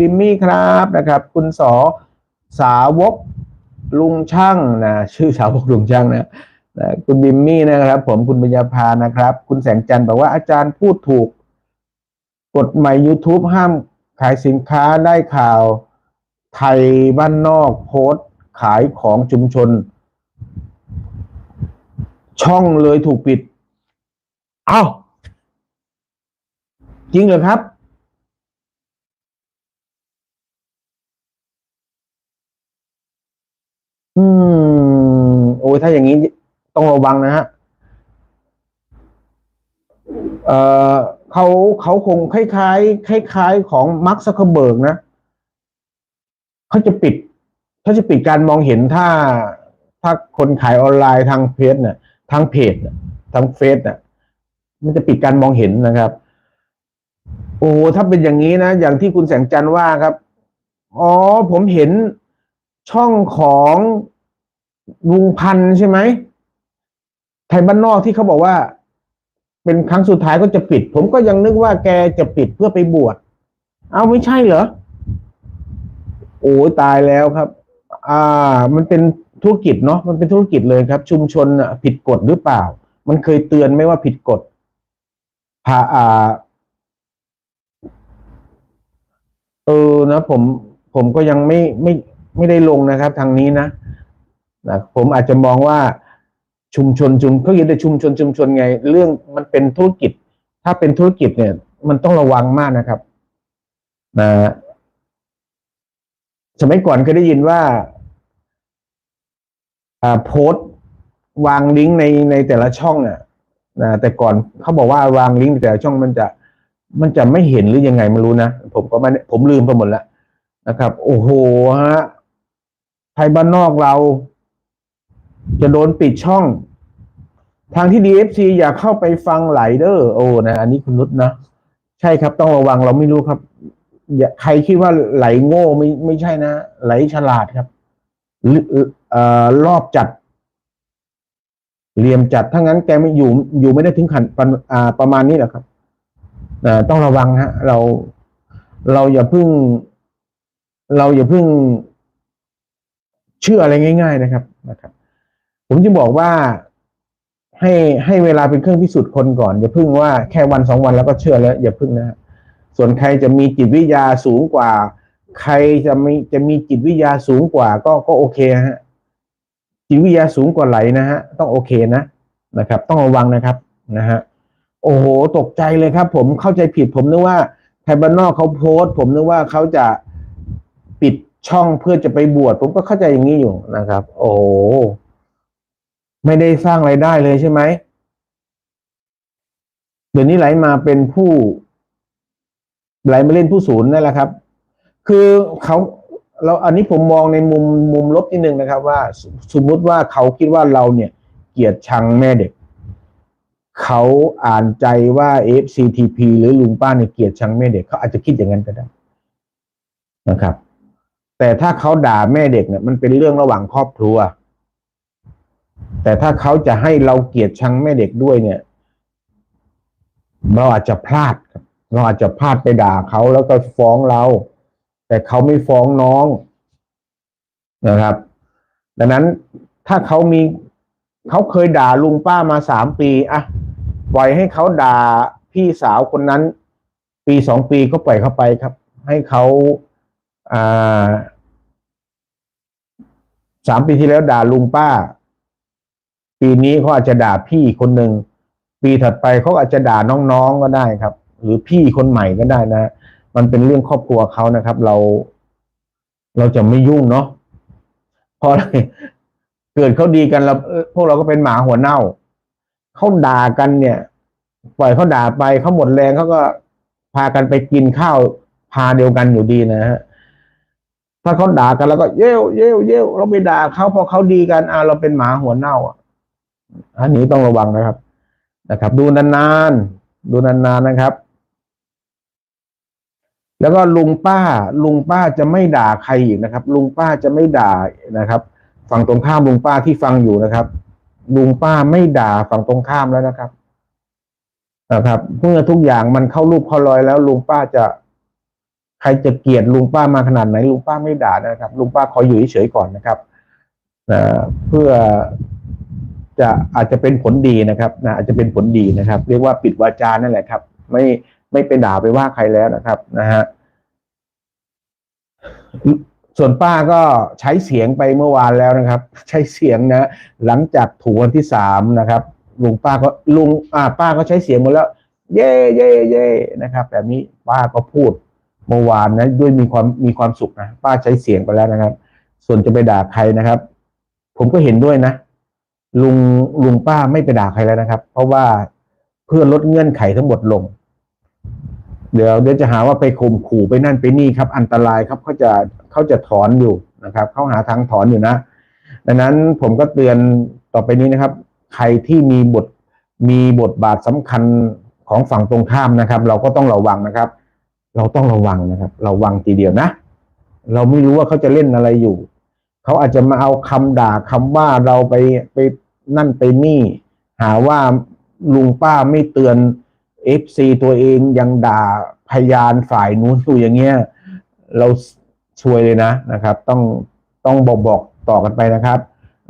บิมมี่ครับนะครับ คุณสอสาวกลุงช่างนะชื่อสาวกลุงช่างนะนะคุณบิมมี่นะครับ ผมคุณปัญญาพานะครับ คุณแสงจันทร์บอกว่าอาจารย์พูดถูก กฎใหม่ YouTube ห้ามขายสินค้าได้ข่าวไทยบ้านนอกโพสต์ขายของชุมชน ช่องเลยถูกปิด เอ้า จริงเหรอครับ อืม โอ้ยถ้าอย่างนี้ต้องระวังนะฮะ เอ่อเขาเขาคงคล้าย ๆ คล้าย ๆ ของมาร์คซักเคอร์เบิร์กนะเขาจะปิดเขาจะปิดการมองเห็นถ้าถ้าคนขายออนไลน์ทางเพจเนี่ยทางเพจทางเฟซเนี่ยมันจะปิดการมองเห็นนะครับ โอ้ถ้าเป็นอย่างนี้นะ อย่างที่คุณแสงจันทร์ว่าครับ อ๋อ ผมเห็น ช่องของลุงพันใช่ไหมไทยบ้านนอกที่เขาบอกว่า เป็นครั้งสุดท้ายก็จะปิด ผมก็ยังนึกว่าแกจะปิดเพื่อไปบวชเอาไม่ใช่เหรอโอ้ตายแล้วครับ อ่า มันเป็นธุรกิจเนาะมันเป็นธุรกิจเลยครับ ชุมชนน่ะผิดกฎหรือเปล่า มันเคยเตือนไหมว่าผิดกฎพาอ่าเออนะผมผมก็ยังไม่ไม่ ไม่ได้ลงนะครับ ทางนี้นะนะผมอาจจะมองว่าชุมชนชุมเขาเรียกแต่ชุมชนชุมชนไง เรื่องมันเป็นธุรกิจ ถ้าเป็นธุรกิจเนี่ย มันต้องระวังมากนะครับนะสมัยก่อนเคยได้ยินว่าโพสวางลิงก์ในในแต่ละช่องอะนะแต่ก่อนเขาบอกว่าวางลิงก์ในแต่ละช่องมันจะมันจะไม่เห็นหรือยังไงไม่รู้นะ ผมก็ไม่ผมลืมไปหมดแล้วนะครับ โอ้โหฮะ ไทยบ้านนอกเรา จะโดนปิดช่อง ทางที่ DFC อยากเข้าไปฟังไหลเดอร์โอ้นะอันนี้คุณนุชนะ ใช่ครับต้องระวังเราไม่รู้ครับ อย่าใครคิดว่าไหลโง่ไม่ไม่ใช่นะ ไหลฉลาดครับเอ่อรอบจัดเหลี่ยมจัดถ้างั้นแกไม่อยู่อยู่ไม่ได้ถึงขันประอ่าประมาณนี้แหรอกครับต้องระวังฮะ เราเราอย่าเพึ่ง เราอย่าเพึ่ง เชื่ออะไรง่าย ๆนะครับนะครับ ผมจะบอกว่าให้ให้เวลาเป็นเครื่องพิสูจน์คนก่อน อย่าพึ่งว่าแค่วันสองวันแล้วก็เชื่อแล้ว อย่าพึ่งนะฮะส่วนใครจะมีจิตวิทยาสูงกว่า ใครจะมีจะมีจิตวิทยาสูงกว่า ก็ก็โอเคฮะจิตวิทยาสูงกว่าไหลนะฮะต้องโอเคนะนะครับ ต้องระวังนะครับนะฮะโอ้โห ตกใจเลยครับ ผมเข้าใจผิดผมนึกว่าไทยบ้านนอกเขาโพสต์ ผมนึกว่าเขาจะ ช่องเพื่อจะไปบวชผมก็เข้าใจอย่างนี้อยู่นะครับ โอ้ไม่ได้สร้างไรายได้เลยใช่ไหมเดี๋ยวนี้ไหลมาเป็นผู้ ไหลมาเล่นผู้ศูนย์นั่นแหละครับ คือเขาเราอันนี้ผมมองในมุมมุมลบนิดนึงนะครับ ว่าสมมุติว่าเขาคิดว่าเราเนี่ย เกียดชังแม่เด็ก เขาอ่านใจว่า FCTP หรือลุงป้าเนี่ยเกียดชังแม่เด็กเขาอาจจะคิดอย่างนั้นก็ได้นะครับ แต่ถ้าเขาด่าแม่เด็กเนี่ยมันเป็นเรื่องระหว่างครอบครัว แต่ถ้าเขาจะให้เราเกลียดชังแม่เด็กด้วยเนี่ย เราอาจจะพลาดครับเราอาจจะพลาดไปด่าเขาแล้วก็ฟ้องเรา แต่เขาไม่ฟ้องน้องนะครับ ดังนั้นถ้าเขามีเขาเคยด่าลุงป้ามาสามปีอะปล่อยให้เขาด่าพี่สาวคนนั้น ปีสองปีก็ปล่อยเขาไปครับ ให้เขาอ่า สามปีที่แล้วด่าลุงป้า ปีนี้เขาอาจจะด่าพี่คนหนึ่ง ปีถัดไปเขาอาจจะด่าน้องๆก็ได้ครับ หรือพี่คนใหม่ก็ได้นะ มันเป็นเรื่องครอบครัวเขานะครับ เรา เราจะไม่ยุ่งเนาะเพราะอะไรเกิดเขาดีกันเราพวกเราก็เป็นหมาหัวเน่าเขาด่ากันเนี่ย ปล่อยเขาด่าไปเขาหมดแรงเขาก็พากันไปกินข้าวพาเดียวกันอยู่ดีนะฮะ ถ้าเขาด่ากันแล้วก็เย้วเย้วเย้วเราไปด่าเขาพอเขาดีกันอ่าเราเป็นหมาหัวเน่าอะอันนี้ต้องระวังนะครับ นะครับ ดูนานๆดูนานๆนะครับ แล้วก็ลุงป้า ลุงป้าจะไม่ด่าใครอีกนะครับ ลุงป้าจะไม่ด่านะครับ ฝั่งตรงข้ามลุงป้าที่ฟังอยู่นะครับ ลุงป้าไม่ด่าฝั่งตรงข้ามแล้วนะครับนะครับเมื่อทุกอย่างมันเข้ารูปเข้ารอยแล้วลุงป้าจะ ใครจะเกลียดลุงป้ามาขนาดไหนลุงป้าไม่ด่านะครับ ลุงป้าขออยู่เฉยๆก่อนนะครับเพื่อจะอาจจะเป็นผลดีนะครับนะอาจจะเป็นผลดีนะครับ เรียกว่าปิดวาจานั่นแหละครับ ไม่ไม่ไปด่าไปว่าใครแล้วนะครับนะฮะส่วนป้าก็ใช้เสียงไปเมื่อวานแล้วนะครับ ใช้เสียงนะ หลังจากถูกวันที่สามนะครับลุงป้าก็ลุงอ่าป้าก็ใช้เสียงหมดแล้ว เย่เย่เย่นะครับ แบบนี้ป้าก็พูด เมื่อวานนะด้วยมีความมีความสุขนะป้าใช้เสียงไปแล้วนะครับ ส่วนจะไปด่าใครนะครับ ผมก็เห็นด้วยนะลุงลุงป้าไม่ไปด่าใครแล้วนะครับ เพราะว่าเพื่อลดเงื่อนไขทั้งหมดลง เดี๋ยวเดี๋ยวจะหาว่าไปข่มขู่ไปนั่นไปนี่ครับ อันตรายครับเขาจะเขาจะถอนอยู่นะครับเขาหาทางถอนอยู่นะดังนั้นผมก็เตือนต่อไปนี้นะครับ ใครที่มีบทมีบทบาทสำคัญของฝั่งตรงข้ามนะครับ เราก็ต้องระวังนะครับ เราต้องระวังนะครับ ระวังทีเดียวนะ เราไม่รู้ว่าเขาจะเล่นอะไรอยู่ เขาอาจจะมาเอาคำด่าคำว่าเราไปไปนั่นไปนี่ หาว่าลุงป้าไม่เตือนเอฟซีตัวเองยังด่าพยานฝ่ายนู้นอยู่อย่างเงี้ยเราช่วยเลยนะนะครับ ต้องต้องบอกบอกต่อกันไปนะครับ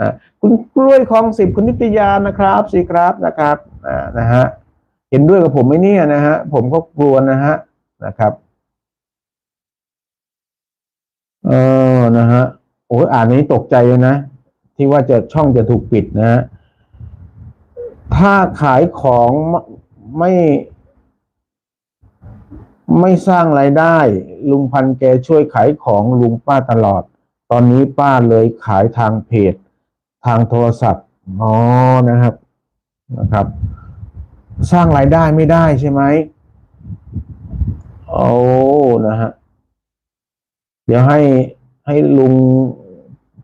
อ่าคุณกล้วยคลองสิบคุณนิตยานะครับสิครับนะครับอ่านะฮะเห็นด้วยกับผมไหมเนี่ยนะฮะผมก็กลัวนะฮะ นะครับเออนะฮะโอ้ยอ่านนี้ตกใจเลยนะ ที่ว่าจะช่องจะถูกปิดนะฮะถ้าขายของไม่ ไม่สร้างรายได้ ลุงพันแกช่วยขายของลุงป้าตลอด ตอนนี้ป้าเลยขายทางเพจ ทางโทรศัพท์อ๋อนะครับนะครับ สร้างรายได้ไม่ได้ใช่ไหม โอ้นะฮะ เดี๋ยวให้ให้ลุง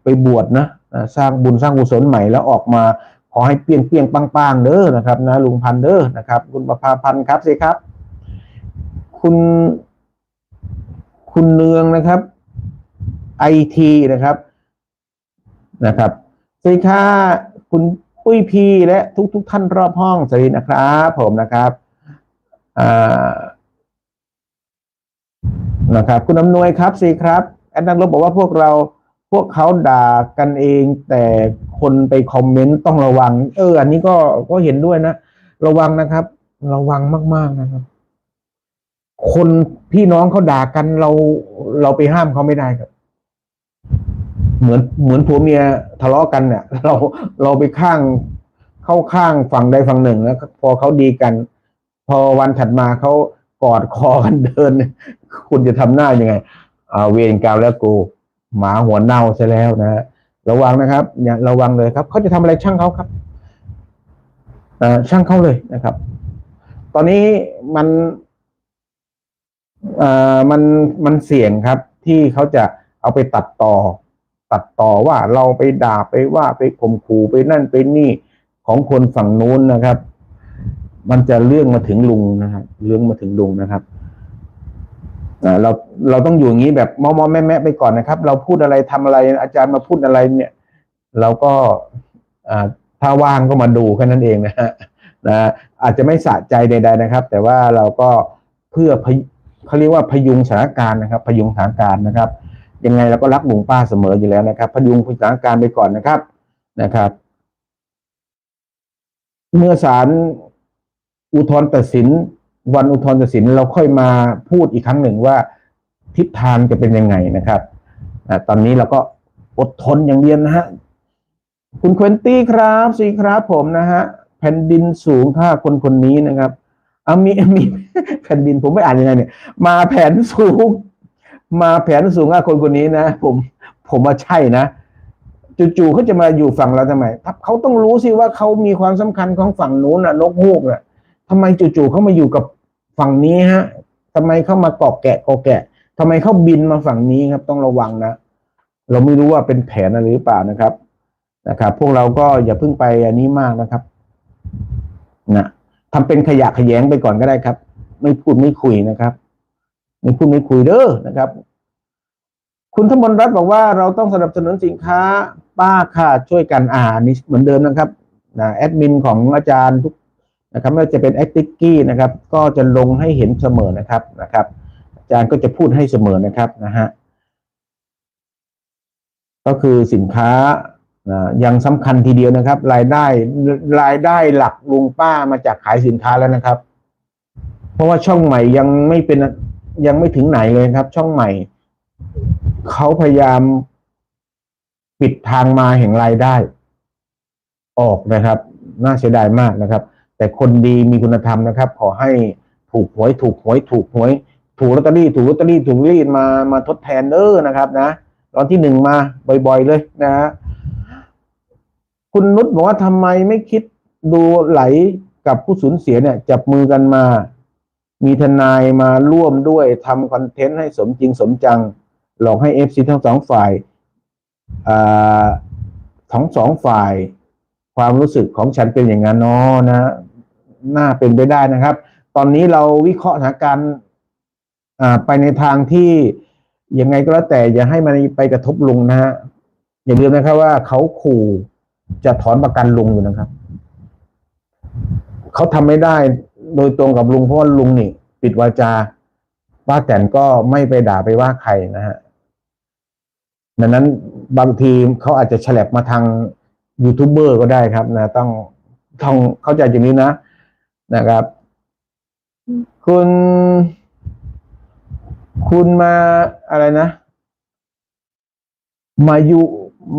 ไปบวชนะสร้างบุญสร้างกุศลใหม่แล้วออกมา ขอให้เปี้ยงเปี้ยงปังปังๆเด้อนะครับ นะ ลุงพันเด้อนะครับ คุณประภาพันธ์ครับสิครับ คุณ คุณเนืองนะครับไอทีนะครับนะครับสวัสดีค่ะคุณปุ้ยพีและทุกทุกท่านรอบห้องสวัสดีนะครับ ผมนะครับอ่า นะครับ คุณอำนวยครับสิครับแอดนักลบบอกว่าพวกเราพวกเขาด่ากันเอง แต่คนไปคอมเมนต์ต้องระวัง เออ อันนี้ก็ก็เห็นด้วยนะ ระวังนะครับ ระวังมาก ๆนะครับ คนพี่น้องเขาด่ากันเราเราไปห้ามเขาไม่ได้ครับ เหมือนเหมือนผัวเมียทะเลาะกันเนี่ย เราเราไปข้างเข้าข้างฝั่งใดฝั่งหนึ่งแล้วพอเขาดีกัน พอวันถัดมาเขากอดคอกันเดิน คุณจะทำหน้ายังไงอ่าเวรกรรมแล้วกูหมาหัวเน่าซะแล้วนะฮะระวังนะครับ อย่าระวังเลยครับ เขาจะทำอะไรช่างเขาครับช่างเขาเลยนะครับ ตอนนี้มันอ่ามันมันเสี่ยงครับ ที่เขาจะเอาไปตัดต่อ ตัดต่อว่าเราไปด่าไปว่าไปข่มขู่ไปนั่นไปนี่ของคนฝั่งนู้นนะครับ มันจะเรื่องมาถึงลุงนะครับเรื่องมาถึงลุงนะครับ เราเราต้องอยู่อย่างนี้แบบมอมอแม่แม่ไปก่อนนะครับ เราพูดอะไรทำอะไรอาจารย์มาพูดอะไรเนี่ย เราก็ถ้าว่างก็มาดูแค่นั้นเองนะฮะนะอาจจะไม่สะใจใด ๆนะครับ แต่ว่าเราก็เพื่อเขาเรียกว่าพยุงสถานการณ์นะครับ พยุงสถานการณ์นะครับ ยังไงเราก็รักลุงป้าเสมออยู่แล้วนะครับ พยุงสถานการณ์ไปก่อนนะครับนะครับ เมื่อศาลอุทธรณ์ตัดสิน วันอุทธรณ์ตัดสินเราค่อยมาพูดอีกครั้งหนึ่งว่าทิศทางจะเป็นยังไงนะครับอตอนนี้เราก็อดทนอย่างเดียวนะฮะ คุณเควนตี้ครับสีครับผมนะฮะ แผ่นดินสูงค่าคนคนนี้นะครับอามีมีแผ่นดินผมไม่อ่านยังไงเนี่ย มาแผนสูง มาแผนสูงค่าคนคนนี้นะ ผมผมว่าใช่นะจู่ๆเขาจะมาอยู่ฝั่งเราทำไมเขาต้องรู้สิว่าเขามีความสำคัญของฝั่งนู้นน่ะ นกฮูกน่ะ ทำไมจู่ๆเขามาอยู่กับฝั่งนี้ฮะทำไมเข้ามาเกาะแกะเกาะแกะทำไมเขาบินมาฝั่งนี้ครับ ต้องระวังนะเราไม่รู้ว่าเป็นแผนอะไรหรือเปล่านะครับนะครับ พวกเราก็อย่าเพิ่งไปอันนี้มากนะครับนะทำเป็นขยะขยงไปก่อนก็ได้ครับ ไม่พูดไม่คุยนะครับ ไม่พูดไม่คุยเด้อนะครับ คุณธมนรัตน์บอกว่าเราต้องสนับสนุนสินค้า ป้าค่ะช่วยกันอ่านนี่เหมือนเดิมนะครับนะแอดมินของอาจารย์ทุก นะครับไม่ว่าจะเป็นแอคติกกี้นะครับ ก็จะลงให้เห็นเสมอนะครับนะครับ อาจารย์ก็จะพูดให้เสมอนะครับนะฮะก็คือสินค้านะยังสำคัญทีเดียวนะครับ รายได้รายได้หลักลุงป้ามาจากขายสินค้าแล้วนะครับ เพราะว่าช่องใหม่ยังไม่เป็นยังไม่ถึงไหนเลยครับ ช่องใหม่เขาพยายามปิดทางมาแห่งรายได้ ออกนะครับ น่าเสียดายมากนะครับ แต่คนดีมีคุณธรรมนะครับ ขอให้ถูกหวย ถูกหวย ถูกหวย ถูกลอตเตอรี่ถูกลอตเตอรี่ถูกลอตเตอรี่มามาทดแทนเด้อนะครับนะตอนที่หนึ่งมาบ่อยๆเลยนะฮะคุณนุชบอกว่าทำไมไม่คิดดูไหลกับผู้สูญเสียเนี่ย จับมือกันมา มีทนายมาร่วมด้วยทำคอนเทนต์ให้สมจริงสมจัง หลอกให้เอฟซีทั้งสองฝ่ายอ่ทั้งสองฝ่าย ความรู้สึกของฉันเป็นอย่างนั้นเนาะนะ น่าเป็นไปได้นะครับ ตอนนี้เราวิเคราะห์สถานการณ์ไปในทางที่ยังไงก็แล้วแต่อย่าให้มันไปกระทบลุงนะฮะอย่าลืมนะครับว่าเขาขู่จะถอนประกันลุงอยู่นะครับ เขาทำไม่ได้โดยตรงกับลุงเพราะว่าลุงนี่ปิดวาจาป้าแตนก็ไม่ไปด่าไปว่าใครนะฮะดังนั้นบางทีเขาอาจจะฉลับมาทางยูทูบเบอร์ก็ได้ครับนะ ต้องต้องเข้าใจอย่างนี้นะ นะครับ คุณ คุณมาอะไรนะ มายุ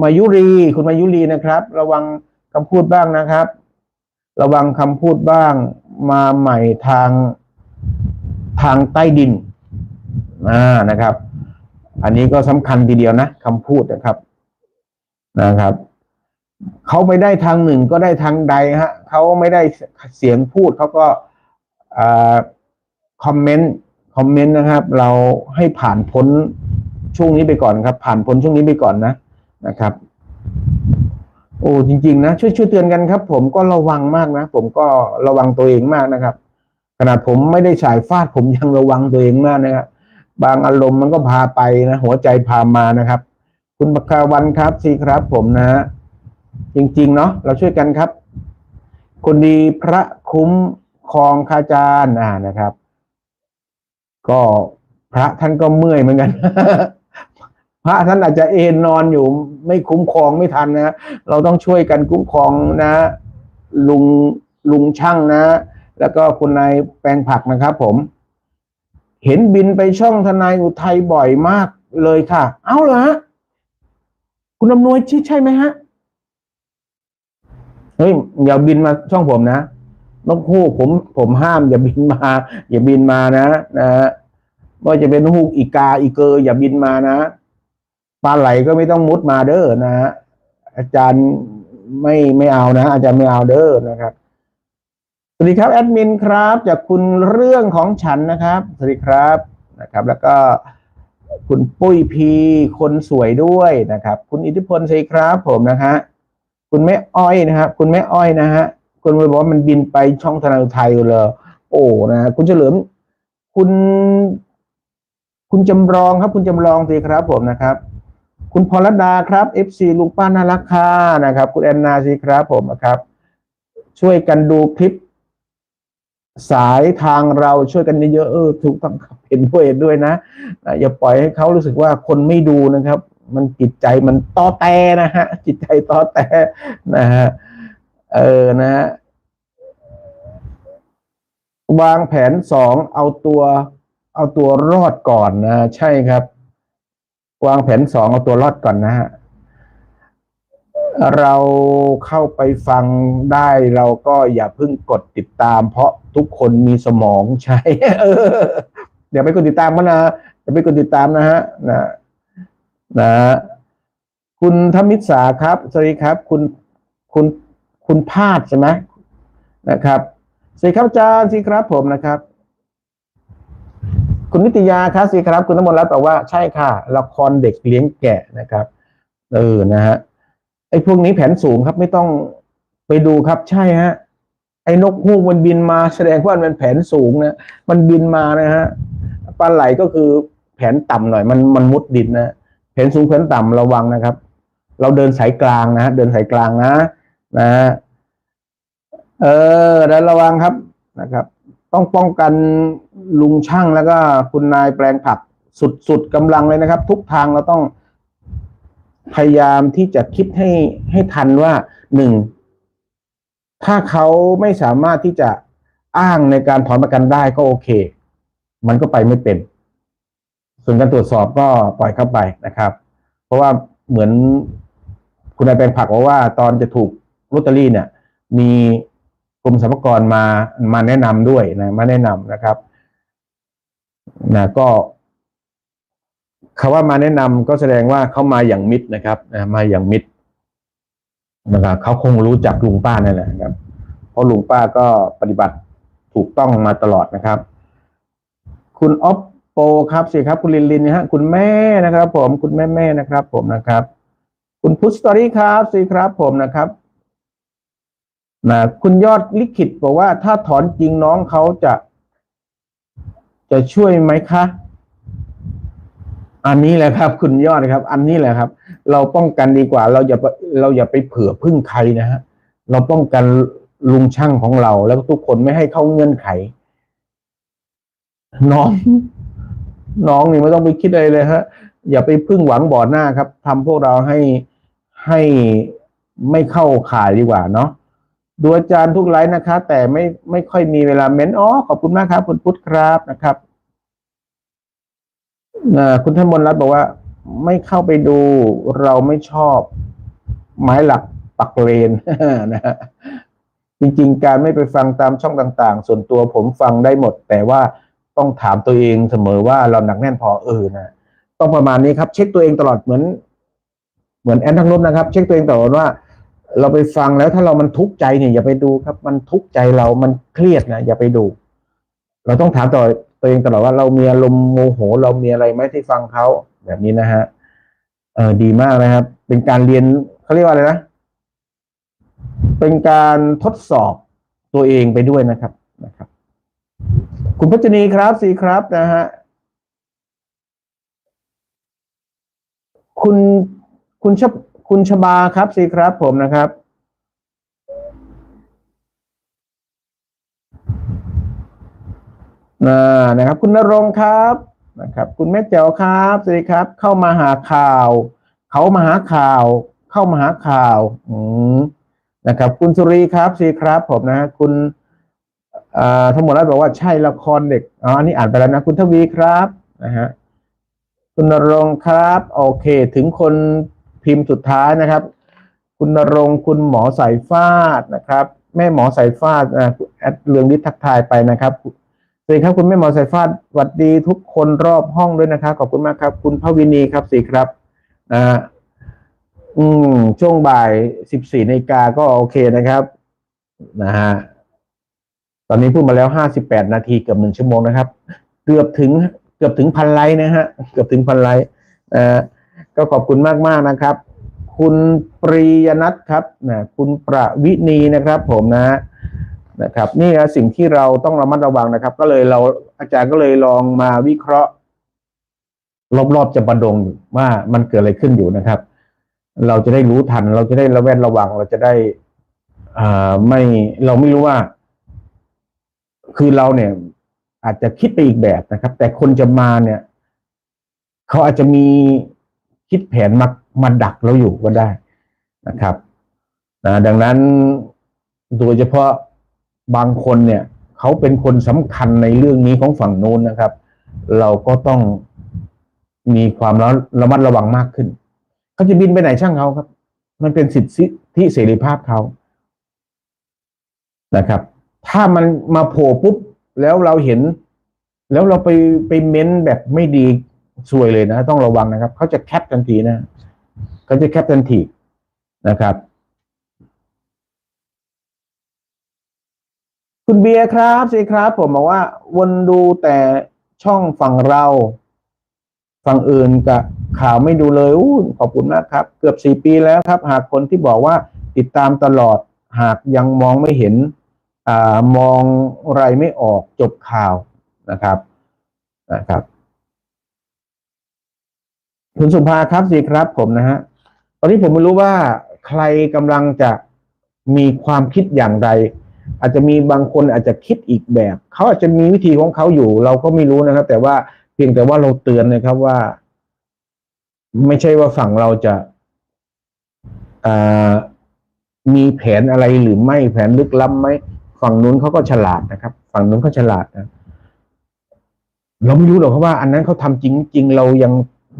มายุรี คุณมายุรีนะครับ ระวังคำพูดบ้างนะครับ ระวังคำพูดบ้าง มาใหม่ทางทางใต้ดินอ่านะครับ อันนี้ก็สำคัญทีเดียวนะคำพูดนะครับนะครับ เขาไม่ได้ทางหนึ่งก็ได้ทางใดฮะเขาไม่ได้เสียงพูดเขาก็คอมเมนต์คอมเมนต์นะครับ เราให้ผ่านพ้นช่วงนี้ไปก่อนครับ ผ่านพ้นช่วงนี้ไปก่อนนะนะครับ โอ้จริง ๆ นะช่วยช่วยเตือนกันครับ ผมก็ระวังมากนะ ผมก็ระวังตัวเองมากนะครับ ขนาดผมไม่ได้ฉายฟาดผมยังระวังตัวเองมากนะครับบางอารมณ์มันก็พาไปนะ หัวใจพามานะครับ คุณปกาวันครับสิครับผมนะฮะ จริง ๆ เนาะเราช่วยกันครับ คนดีพระคุ้มครองคาจารย์อ่านะครับ ก็พระท่านก็เมื่อยเหมือนกัน พระท่านอาจจะเอนนอนอยู่ ไม่คุ้มครองไม่ทันนะเราต้องช่วยกันคุ้มครองนะ ลุงลุงช่างนะ แล้วก็คุณนายแปลงผักนะครับ ผม เห็นบินไปช่องทนายอุทัยบ่อยมากเลยค่ะ เอาเหรอฮะคุณอำนวยใช่ใช่ไหมฮะ เฮ้ยอย่าบินมาช่องผมนะนกฮูกผมผมห้าม อย่าบินมา อย่าบินมานะนะว่าจะเป็นฮูกอีกาอีเกออย่าบินมานะปลาไหลก็ไม่ต้องมุดมาเด้อนะอาจารย์ไม่ไม่เอานะ อาจารย์ไม่เอาเด้อนะครับสวัสดีครับแอดมินครับจากคุณเรื่องของฉันนะครับสวัสดีครับนะครับ แล้วก็คุณปุ้ยพีคนสวยด้วยนะครับ คุณอิทธิพลสวัสดีครับ ผมนะฮะ คุณแม่อ้อยนะครับ คุณแม่อ้อยนะฮะคุณไปบอกว่ามันบินไปช่องธนาไทยเลยโอ้นะคุณเฉลิม คุณ คุณจำลองครับ คุณจำลองสิครับ ผมนะครับ คุณพรดาครับ FC ลุงป้าน่ารักค่ะนะครับ คุณแอนนาสิครับ ผมนะครับ ช่วยกันดูคลิป สายทางเราช่วยกันเยอะๆเออถูกต้องเห็นด้วยเห็นด้วยนะอย่าปล่อยให้เขารู้สึกว่าคนไม่ดูนะครับ มันจิตใจมันตอแตนะฮะ จิตใจตอแตนะฮะเออนะฮะวางแผนสองเอาตัว เอาตัวรอดก่อนนะใช่ครับ วางแผนสองเอาตัวรอดก่อนนะฮะเราเข้าไปฟังได้เราก็อย่าเพิ่งกดติดตาม เพราะทุกคนมีสมองใช้เออเดี๋ยวไปกดติดตามกันนะอย่าไปกดติดตามนะฮะนะ นะคุณธมิตสาครับ สวัสดีครับ คุณคุณคุณพาดใช่ไหมนะครับสวัสดีครับอาจารย์สิครับผมนะครับ คุณนิตยาครับสิครับ คุณน้ำมนต์แล้วตอบว่าใช่ค่ะ ละครเด็กเลี้ยงแกะนะครับ เออนะฮะไอ้พวกนี้แผนสูงครับ ไม่ต้องไปดูครับใช่ฮะไอ้นกฮูกมันบินมาแสดงว่ามันแผนสูงนะมันบินมานะฮะปลาไหลก็คือแผนต่ำหน่อย มันมันมุดดินนะ แผนสูงแผนต่ำระวังนะครับ เราเดินสายกลางนะฮะเดินสายกลางนะนะเออแล้วระวังครับนะครับ ต้องป้องกันลุงช่างแล้วก็คุณนายแปลงผักสุดสุดกำลังเลยนะครับ ทุกทางเราต้อง พยายามที่จะคิดให้ให้ทันว่าหนึ่งถ้าเขาไม่สามารถที่จะอ้างในการถอนประกันได้ก็โอเค มันก็ไปไม่เป็น ส่วนการตรวจสอบก็ปล่อยเข้าไปนะครับ เพราะว่าเหมือนคุณนายแปลงผักบอกว่าตอนจะถูกลอตเตอรี่เนี่ย มีกรมสรรพากรมามาแนะนำด้วยนะมาแนะนำนะครับนะก็คาว่ามาแนะนำก็แสดงว่าเขามาอย่างมิตรนะครับนะมาอย่างมิตรนะครับเขาคงรู้จักลุงป้านั่นแหละครับ เพราะลุงป้าก็ปฏิบัติถูกต้องมาตลอดนะครับ คุณอ๊อฟ ปครับสิครับ คุณลินลินนะฮะคุณแม่นะครับ ผมคุณแม่แม่นะครับ ผมนะครับ คุณพุทธสตอรี่ครับสิครับ ผมนะครับนะคุณยอดลิขิตบอกว่าถ้าถอนจริงน้องเขาจะ จะช่วยไหมคะ อันนี้แหละครับ คุณยอดครับ อันนี้แหละครับ เราป้องกันดีกว่า เราอย่าเราอย่าไปเผื่อพึ่งใครนะฮะเราป้องกันลุงช่างของเรา แล้วก็ทุกคนไม่ให้เข้าเงื่อนไข น้อง น้องนี่ไม่ต้องไปคิดอะไรเลยฮะ อย่าไปพึ่งหวังบ่อหน้าครับทำพวกเราให้ให้ไม่เข้าข่ายดีกว่าเนาะดูอาจารย์ทุกไลฟ์นะคะ แต่ไม่ไม่ค่อยมีเวลาเม้นอ๋อขอบคุณมากครับคุณพุทธครับนะครับคุณท่านมนรัตบอกว่า ไม่เข้าไปดูเราไม่ชอบไม้หลักปักเลนนะฮะจริง ๆ การไม่ไปฟังตามช่องต่าง ๆ ส่วนตัวผมฟังได้หมด แต่ว่า ต้องถามตัวเองเสมอว่าเราหนักแน่นพอเออนะต้องประมาณนี้ครับ เช็คตัวเองตลอดเหมือน เหมือนแอนทั้งลบนะครับ เช็คตัวเองตลอดว่า เราไปฟังแล้วถ้าเรามันทุกข์ใจเนี่ยอย่าไปดูครับ มันทุกข์ใจเรามันเครียดนะอย่าไปดู เราต้องถามต่อตัวเองตลอดว่าเรามีอารมณ์โมโห เรามีอะไรไหมที่ฟังเขาแบบนี้นะฮะเออดีมากนะครับ เป็นการเรียนเขาเรียกว่าอะไรนะเป็นการทดสอบตัวเองไปด้วยนะครับนะครับ คุณพัชนีครับสีครับนะฮะคุณคุณชบคุณชบาครับสีครับผมนะครับ นะนะครับ คุณนรงครับนะครับ คุณแม่เจ๋วครับสวัสดีครับ เข้ามาหาข่าว เขามาหาข่าว เข้ามาหาข่าว อืมนะครับ คุณสุรีครับสวัสดีครับผมนะคุณ ทั้งหมดแล้วบอกว่าใช่ละครเด็กอ๋ออันนี้อ่านไปแล้วนะ คุณทวีครับนะฮะคุณนรงครับ โอเค ถึงคนพิมพ์สุดท้ายนะครับ คุณนรงคุณหมอสายฟาดนะครับ แม่หมอสายฟาดนะแอดเรืองฤทธิ์ทักทายไปนะครับสวัสดีครับคุณแม่หมอสายฟาดสวัสดีทุกคนรอบห้องด้วยนะครับขอบคุณมากครับ คุณพวินีครับสีครับนะอืมช่วงบ่ายสิบสี่นาฬิกาก็โอเคนะครับ นะฮะ ตอนนี้พูดมาแล้วห้าสิบแปดนาทีเกือบหนึ่งชั่วโมงนะครับ เกือบถึงเกือบถึงพันไลค์นะฮะเกือบถึงพันไลค์นะฮะก็ขอบคุณมากมากนะครับ คุณปรียนัทครับนะคุณประวินีนะครับ ผมนะนะครับ นี่นะสิ่งที่เราต้องระมัดระวังนะครับ ก็เลยเราอาจารย์ก็เลยลองมาวิเคราะห์ รอบๆจะบรรดงว่ามันเกิดอะไรขึ้นอยู่นะครับ เราจะได้รู้ทัน เราจะได้ระแวดระวัง เราจะได้อ่าไม่เราไม่รู้ว่า คือเราเนี่ย อาจจะคิดไปอีกแบบนะครับ แต่คนจะมาเนี่ย เขาอาจจะมีคิดแผนมามาดักเราอยู่ก็ได้นะครับนะดังนั้นโดยเฉพาะบางคนเนี่ยเขาเป็นคนสำคัญในเรื่องนี้ของฝั่งโน้นนะครับ เราก็ต้องมีความระระมัดระวังมากขึ้น เขาจะบินไปไหนช่างเขาครับ มันเป็นสิทธิเสรีภาพเขานะครับ ถ้ามันมาโผล่ปุ๊บแล้วเราเห็น แล้วเราไปไปเม้นแบบไม่ดีซวยเลยนะ ต้องระวังนะครับ เขาจะแคปทันทีนะเขาจะแคปทันทีนะครับ คุณเบียร์ครับสิครับ ผมบอกว่า วนดูแต่ช่องฝั่งเราฝั่งอื่นกับข่าวไม่ดูเลยอู้ขอบคุณมากครับ เกือบสี่ปีแล้วครับ หากคนที่บอกว่าติดตามตลอดหากยังมองไม่เห็น มองอะไรไม่ออกจบข่าวนะครับนะครับ คุณสุภาครับสิครับผมนะฮะตอนนี้ผมไม่รู้ว่าใครกำลังจะมีความคิดอย่างไร อาจจะมีบางคนอาจจะคิดอีกแบบ เขาอาจจะมีวิธีของเขาอยู่ เราก็ไม่รู้นะครับ แต่ว่าเพียงแต่ว่าเราเตือนนะครับว่า ไม่ใช่ว่าฝั่งเราจะอมีแผนอะไรหรือไม่แผนลึกล้ำไหม ฝั่งนู้นเขาก็ฉลาดนะครับ ฝั่งนู้นเขาฉลาดนะเราไม่รู้หรอกครับว่า อันนั้นเขาทำจริงจริงเรายัง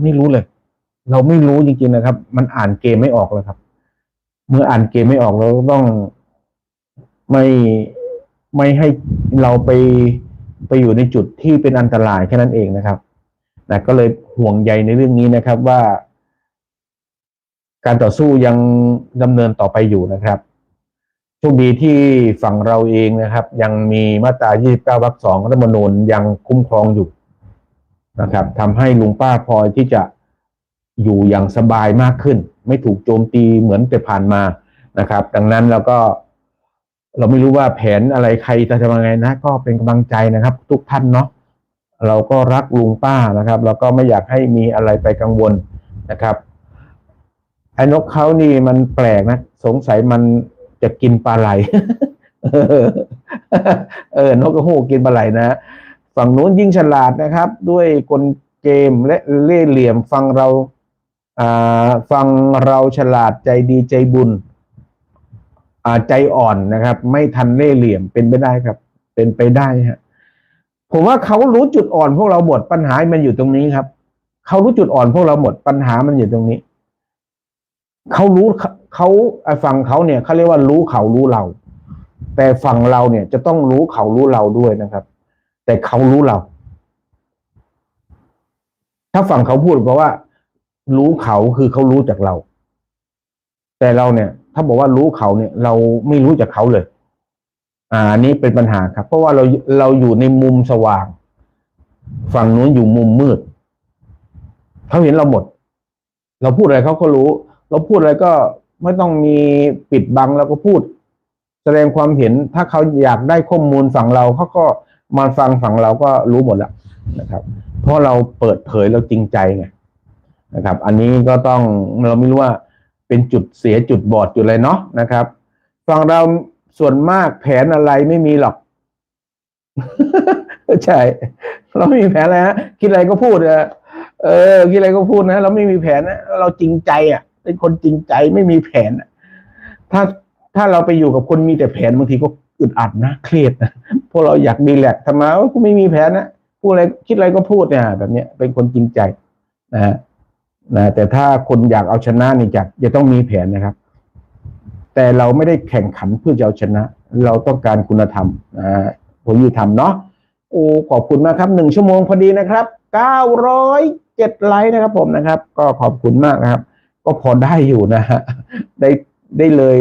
ไม่รู้เลย เราไม่รู้จริง ๆนะครับ มันอ่านเกมไม่ออกเลยครับ เมื่ออ่านเกมไม่ออกเราต้องไม่ไม่ให้เราไปไปอยู่ในจุดที่เป็นอันตรายแค่นั้นเองนะครับนะก็เลยห่วงใยในเรื่องนี้นะครับว่า การต่อสู้ยังดำเนินต่อไปอยู่นะครับ โชคดีที่ฝั่งเราเองนะครับ ยังมีมาตรา 29 วรรคสองรัฐธรรมนูญยังคุ้มครองอยู่นะครับทำให้ลุงป้าพอที่จะอยู่อย่างสบายมากขึ้น ไม่ถูกโจมตีเหมือนแต่ผ่านมานะครับ ดังนั้นเราก็ เราไม่รู้ว่าแผนอะไรใครจะทำยังไงนะ ก็เป็นกำลังใจนะครับ ทุกท่านเนาะเราก็รักลุงป้านะครับแล้วก็ไม่อยากให้มีอะไรไปกังวลนะครับไอ้นกเขานี่มันแปลกนะ สงสัยมัน จะกินปลาไหลเออเออนกกระหูกินปลาไหลนะ ฝั่งนู้นยิ่งฉลาดนะครับ ด้วยกลเกมและเล่เหลี่ยมฟังเราฟังเราฉลาดใจดีใจบุญใจอ่อนนะครับ ไม่ทันเล่เหลี่ยมเป็นไปได้ครับ เป็นไปได้ฮะผมว่าเขารู้จุดอ่อนพวกเราหมดปัญหามันอยู่ตรงนี้ครับ เขารู้จุดอ่อนพวกเราหมดปัญหามันอยู่ตรงนี้ เขารู้เขาไอ้ฝั่งเขาเนี่ยเขาเรียกว่ารู้เขารู้เรา แต่ฝั่งเราเนี่ยจะต้องรู้เขารู้เราด้วยนะครับ แต่เขารู้เรา ถ้าฝั่งเขาพูดเพราะว่า รู้เขาคือเขารู้จากเรา แต่เราเนี่ย ถ้าบอกว่ารู้เขาเนี่ย เราไม่รู้จากเขาเลย อ่าอันนี้เป็นปัญหาครับ เพราะว่าเราเราอยู่ในมุมสว่าง ฝั่งนู้นอยู่มุมมืดเขาเห็นเราหมด เราพูดอะไรเขาก็รู้ เราพูดอะไรก็ไม่ต้องมีปิดบังเราก็พูด แสดงความเห็นถ้าเขาอยากได้ข้อมูลฝั่งเราเขาก็มาฟังฝั่งเราก็รู้หมดแล้วนะครับ เพราะเราเปิดเผยเราจริงใจไงนะครับ อันนี้ก็ต้องเราไม่รู้ว่าเป็นจุดเสียจุดบอดจุดอะไรเนาะนะครับฝั่งเราส่วนมากแผนอะไรไม่มีหรอกใช่ เราไม่มีแผนอะไรฮะคิดอะไรก็พูดอะเออคิดอะไรก็พูดนะ เราไม่มีแผนนะเราจริงใจอะ เป็นคนจริงใจไม่มีแผนถ้าถ้าเราไปอยู่กับคนมีแต่แผนบางทีก็อึดอัดนะเครียดนะพวกเราอยากดีแหละทำไม่กูไม่มีแผนนะพูดอะไรคิดอะไรก็พูดเนี่ย แบบเนี้ยเป็นคนจริงใจนะฮะนะแต่ถ้าคนอยากเอาชนะนี่จะจะต้องมีแผนนะครับ แต่เราไม่ได้แข่งขันเพื่อจะเอาชนะ เราต้องการคุณธรรมนะผมยุธรรมเนาะโอ้ขอบคุณมากครับหนึ่งชั่วโมงพอดีนะครับเก้าร้อยเจ็ดไลค์นะครับผมนะครับ ก็ขอบคุณมากนะครับ ก็พอได้อยู่นะฮะได้ได้เลย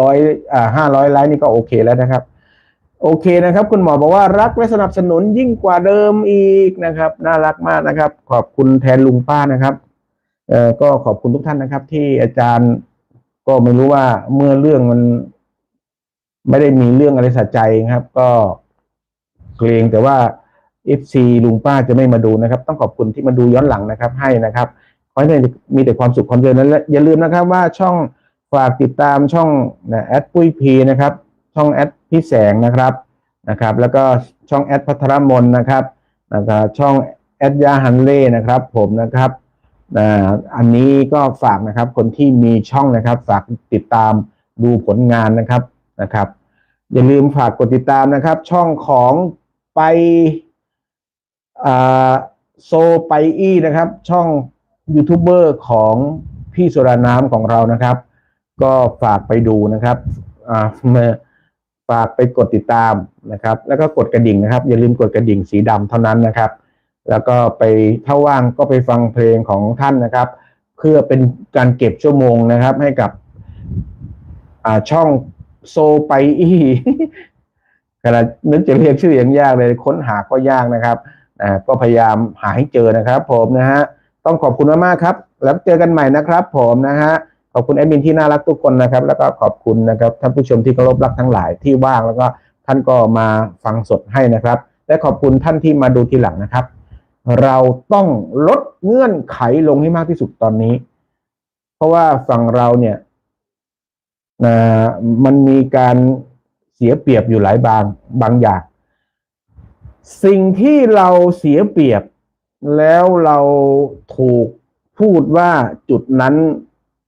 ร้อยอ่าห้าร้อยไลค์นี่ก็โอเคแล้วนะครับ โอเคนะครับ คุณหมอบอกว่ารักและสนับสนุนยิ่งกว่าเดิมอีกนะครับ น่ารักมากนะครับ ขอบคุณแทนลุงป้านะครับเอ่อก็ขอบคุณทุกท่านนะครับ ที่อาจารย์ก็ไม่รู้ว่าเมื่อเรื่องมัน ไม่ได้มีเรื่องอะไรสะใจครับ ก็เกรงแต่ว่า FC ลุงป้าจะไม่มาดูนะครับ ต้องขอบคุณที่มาดูย้อนหลังนะครับ ให้นะครับ ขอให้มีแต่ความสุขความเจริญนั้นและอย่าลืมนะครับว่าช่องฝากติดตามช่องแอดปุ้ยพีนะครับ ช่องแอดพี่แสงนะครับนะครับ แล้วก็ช่องแอดพัทรมนนะครับนะครับช่องแอดยาฮันเล่นะครับ ผมนะครับอันนี้ก็ฝากนะครับคนที่มีช่องนะครับ ฝากติดตามดูผลงานนะครับนะครับ อย่าลืมฝากกดติดตามนะครับ ช่องของไปโซไปอี้นะครับ ช่อง ยูทูบเบอร์ของพี่สุราน้ำของเรานะครับ ก็ฝากไปดูนะครับฝากไปกดติดตามนะครับ แล้วก็กดกระดิ่งนะครับ อย่าลืมกดกระดิ่งสีดำเท่านั้นนะครับ แล้วก็ไปถ้าว่างก็ไปฟังเพลงของท่านนะครับ เพื่อเป็นการเก็บชั่วโมงนะครับ ให้กับช่องโซไปอีขณะนึกจะเรียกชื่ออย่างยากเลยค้นหาก็ยากนะครับก็พยายามหาให้เจอนะครับ ผมนะฮะ ต้องขอบคุณมากๆครับ แล้วเจอกันใหม่นะครับผมนะฮะขอบคุณแอดมินที่น่ารักทุกคนนะครับ แล้วก็ขอบคุณนะครับท่านผู้ชมที่เคารพรักทั้งหลายที่ว่างแล้วก็ท่านก็มาฟังสดให้นะครับ และขอบคุณท่านที่มาดูทีหลังนะครับ เราต้องลดเงื่อนไขลงให้มากที่สุดตอนนี้ เพราะว่าฝั่งเราเนี่ยนะมันมีการเสียเปรียบอยู่หลายบางบางอย่าง สิ่งที่เราเสียเปรียบ แล้วเราถูกพูดว่าจุดนั้น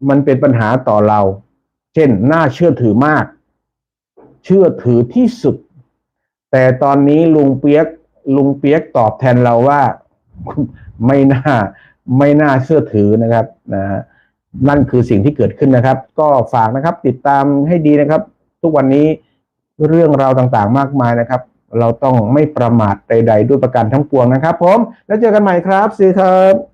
มันเป็นปัญหาต่อเรา เช่นน่าเชื่อถือมาก เชื่อถือที่สุด แต่ตอนนี้ลุงเปียกลุงเปียกตอบแทนเราว่า ไม่น่าไม่น่าเชื่อถือนะครับนะฮะนั่นคือสิ่งที่เกิดขึ้นนะครับ ก็ฝากนะครับติดตามให้ดีนะครับ ทุกวันนี้เรื่องราวต่างๆ มากมายนะครับ เราต้องไม่ประมาทใด ๆ ด้วยประการทั้งปวงนะครับผม แล้วเจอกันใหม่ครับสีครับ